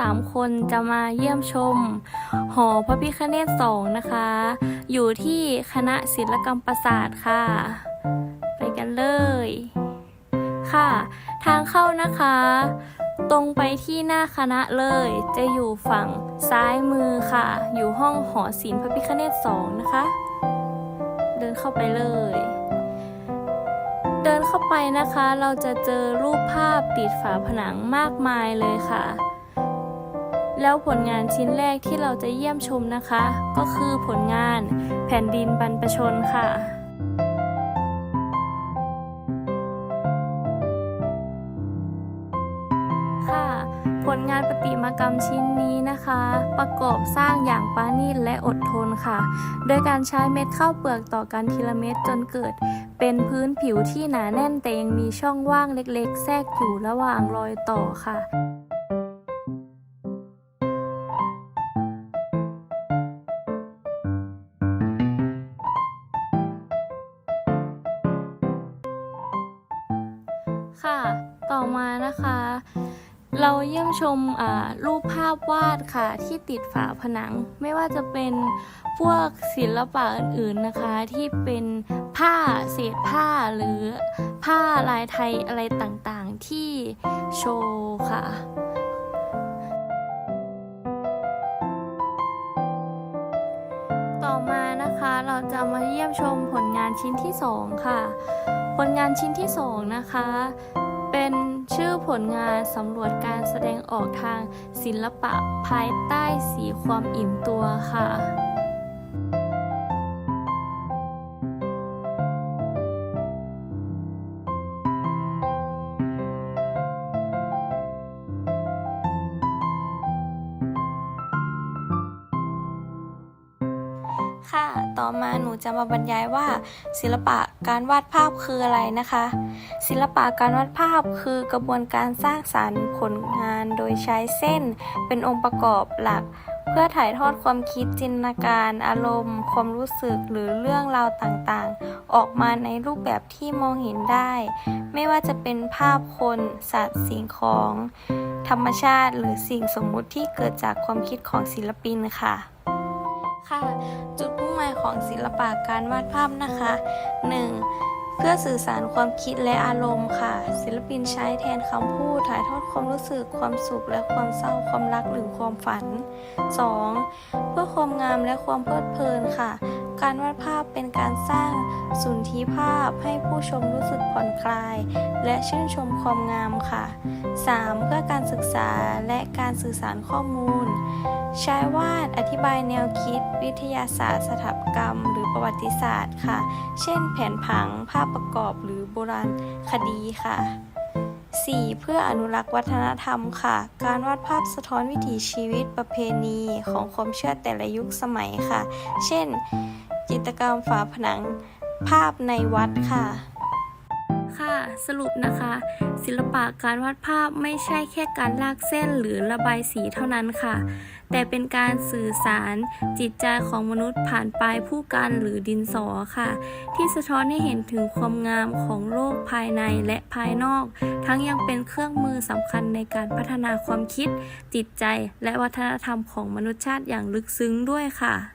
สามคนจะมาเยี่ยมชม หอพระพิคเนศสองนะคะ อยู่ที่คณะศิลปกรรมประสาทค่ะ ไปกันเลย ค่ะ ทางเข้านะคะ ตรงไปที่หน้าคณะเลย จะอยู่ฝั่งซ้ายมือค่ะ อยู่ห้องหอศิลป์พระพิคเนศสองนะคะ เดินเข้าไปเลย เข้าไปนะคะ เราจะเจอรูปภาพติดฝาผนังมากมายเลยค่ะ แล้วผลงานชิ้นแรกที่เราจะเยี่ยมชมนะคะ ก็คือผลงานแผ่นดินบรรพชนค่ะานประติมากรรมชิ้นนี้นะคะ ประกอบสร้างอย่างปาณีตและอดทนค่ะ โดยการใช้เม็ดข้าวเปลือกต่อกันทีละเม็ดจนเกิด เป็นพื้นผิวที่หนาแน่นแต่ยังมีช่องว่างเล็กๆ แทรกอยู่ระหว่างรอยต่อค่ะค่ะ ต่อมานะคะ เราเยี่ยมชมรูปภาพวาดค่ะที่ติดฝาผนัง ไม่ว่าจะเป็นพวกศิลปะอื่นๆนะคะที่เป็นผ้าเศษผ้าหรือผ้าลายไทยอะไรต่างๆที่โชว์ค่ะต่อมานะคะเราจะมาเยี่ยมชมผลงานชิ้นที่ 2 ค่ะ ผลงานชิ้นที่ 2 นะคะ เป็น ชื่อผลงานสำรวจการแสดงออกทางศิลปะภายใต้สีความอิ่มตัวค่ะ ค่ะ ต่อมาหนูจะมาบรรยายว่า ศิลปะการวาดภาพคืออะไรนะคะ ศิลปะการวาดภาพคือกระบวนการสร้างสรรค์ผลงานโดยใช้เส้น เป็นองค์ประกอบหลัก เพื่อถ่ายทอดความคิดจินตนาการ อารมณ์ ความรู้สึกหรือเรื่องราวต่างๆ ออกมาในรูปแบบที่มองเห็นได้ ไม่ว่าจะเป็นภาพคน สัตว์สิ่งของ ธรรมชาติ หรือสิ่งสมมุติที่เกิดจากความคิดของศิลปินค่ะค่ะจุดายของศิลปะการวาดภาพนะคะ 1. เพื่อสื่อสารความคิดและอารมณ์ค่ะ ศิลปินใช้แทนคำพูดถ่ายทอดความรู้สึกความสุขและความเศร้าความรักหรือความฝัน 2. เพื่อความงามและความเพลิดเพลินค่ะ การวาดภาพเป็นการสร้างสุนทรีภาพให้ผู้ชมรู้สึกผ่อนคลาย และชื่นชมความงามค่ะ 3. เพื่อการศึกษาและการสื่อสารข้อมูล ใช้วาดอธิบายแนวคิด วิทยาศาสตร์ สถาปัตยกรรม หรือประวัติศาสตร์ค่ะ เช่น แผนผังภาพประกอบหรือโบราณคดีค่ะ 4. เพื่ออนุรักษ์วัฒนธรรมค่ะ การวาดภาพสะท้อนวิถีชีวิตประเพณีของความเชื่อแต่ละยุคสมัยค่ะ เช่น จิตรกรรมฝาผนัง ภาพในวัดค่ะ ค่ะสรุปนะคะ ศิลปะการวาดภาพไม่ใช่แค่การลากเส้นหรือระบายสีเท่านั้นค่ะ แต่เป็นการสื่อสารจิตใจของมนุษย์ผ่านปลายผู้กันหรือดินสอค่ะ ที่สะท้อนให้เห็นถึงความงามของโลกภายในและภายนอก ทั้งยังเป็นเครื่องมือสำคัญในการพัฒนาความคิด จิตใจและวัฒนธรรมของมนุษยชาติอย่างลึกซึ้งด้วยค่ะ